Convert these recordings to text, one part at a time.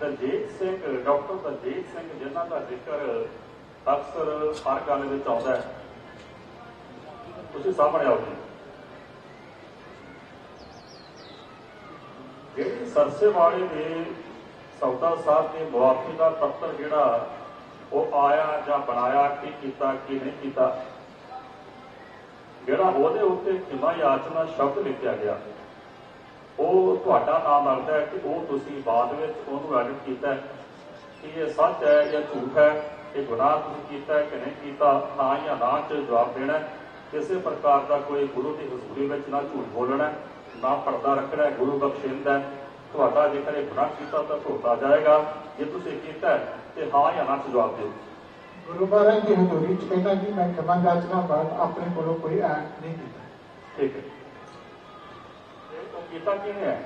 Daljit Singh, doctor Daljit Singh, ਜਿਨ੍ਹਾਂ ਦਾ ਜ਼ਿਕਰ ਅਕਸਰ ਹਰ ਗੱਲ ਵਿੱਚ ਆਉਂਦਾ ਹੈ। ਤੁਸੀਂ ਸਾਹਮਣੇ ਆਓ ਜੀ। ਜਿਹੜੀ ਸਰਸੇ ਵਾਲੇ ਨੇ ਸੌਦਾ ਸਾਹਿਬ ਦੇ ਮੁਆਫੀ ਦਾ ਪੱਤਰ ਜਿਹੜਾ ਉਹ ਆਇਆ ਜਾਂ ਬਣਾਇਆ, ਕੀ ਕੀਤਾ, ਕੀ ਨਹੀਂ ਕੀਤਾ, ਜਿਹੜਾ ਉਹਦੇ ਉੱਤੇ ਕਿਮਾ ਯਾਚਨਾ ਸ਼ਬਦ ਲਿਖਿਆ ਗਿਆ। ਉਹ ਤੁਹਾਡਾ ਨਾਮ ਲੱਗਦਾ ਹੈ ਕਿ ਉਹ ਤੁਸੀਂ ਬਾਅਦ ਵਿੱਚ ਉਹਨੂੰ ਐਡਿਟ ਕੀਤਾ ਹੈ। ਕਿ ਇਹ ਸੱਚ ਹੈ ਜਾਂ ਝੂਠ ਹੈ? ਇਹ ਗੁਨਾਹ ਤੁਸੀਂ ਕੀਤਾ ਹੈ ਕਿ ਨਹੀਂ ਕੀਤਾ? ਹਾਂ ਜਾਂ ਨਾ ਚ ਜਵਾਬ ਦੇਣਾ। ਕਿਸੇ ਪ੍ਰਕਾਰ ਦਾ ਕੋਈ ਗੁਰੂ ਦੀ ਹਜ਼ੂਰੀ ਵਿੱਚ ਨਾ ਝੂਠ ਬੋਲਣਾ ਨਾ ਪਰਦਾ ਰੱਖਣਾ ਗੁਰੂ ਬਖਸ਼ਿੰਦ ਹੈ। ਤੁਹਾਡਾ ਜੇਕਰ ਇਹ ਗੁਨਾਹ ਕੀਤਾ ਤਾਂ ਧੋਤਾ ਜਾਏਗਾ। ਜੇ ਤੁਸੀਂ ਕੀਤਾ ਹੈ, ਤੇ ਹਾਂ ਜਾਂ ਨਾ ਚ ਜਵਾਬ ਦਿਓ। ਗੁਰੂ ਮਹਾਰਾਜ ਦੀ ਹਜ਼ੂਰੀ ਚ ਕਹਿੰਦਾ ਕਿ ਮੈਂ ਖਮਾ ਜਾਚਨਾ ਬਾਅਦ ਆਪਣੇ ਕੋਲੋਂ ਕੋਈ ਐਕਟ ਨਹੀਂ ਕੀਤਾ। ਠੀਕ ਹੈ। ਕੀਤਾ ਕਿਹਨੇ ਹੈ?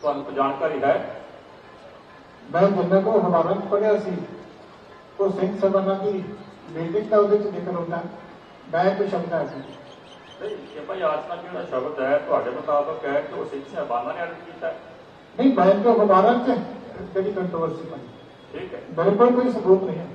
ਤੁਹਾਨੂੰ ਜਾਣਕਾਰੀ ਹੈ। ਮੈਂ ਜਿੰਨਾ ਕੋ ਹਮਾਰਾ ਪੜਿਆ ਸੀ। ਉਹ ਸਿੰਘ ਸਭਨਾ ਦੀ ਮੀਟਿੰਗ ਦਾ ਉਹਦੇ ਚ ਜ਼ਿਕਰ ਹੁੰਦਾ। ਮੈਂ ਕੋਈ ਸ਼ਬਦ ਆ ਸੀ। ਨਹੀਂ ਇਹ ਭਾਈ ਆਤਮਾ ਜਿਹੜਾ ਸ਼ਬਦ ਹੈ ਤੁਹਾਡੇ ਮੁਤਾਬਕ ਹੈ ਕਿ ਉਹ ਸਿੱਖ ਸਾਹਿਬਾਨਾਂ ਨੇ ਅਰਥ ਕੀਤਾ। ਨਹੀਂ ਮੈਂ ਤਾਂ ਹਮਾਰਾ ਚ ਜਿਹੜੀ ਕੰਟਰੋਵਰਸੀ ਬਣੀ ਠੀਕ ਹੈ। ਮੇਰੇ ਕੋਲ ਕੋਈ ਸਬੂਤ ਨਹੀਂ ਹੈ।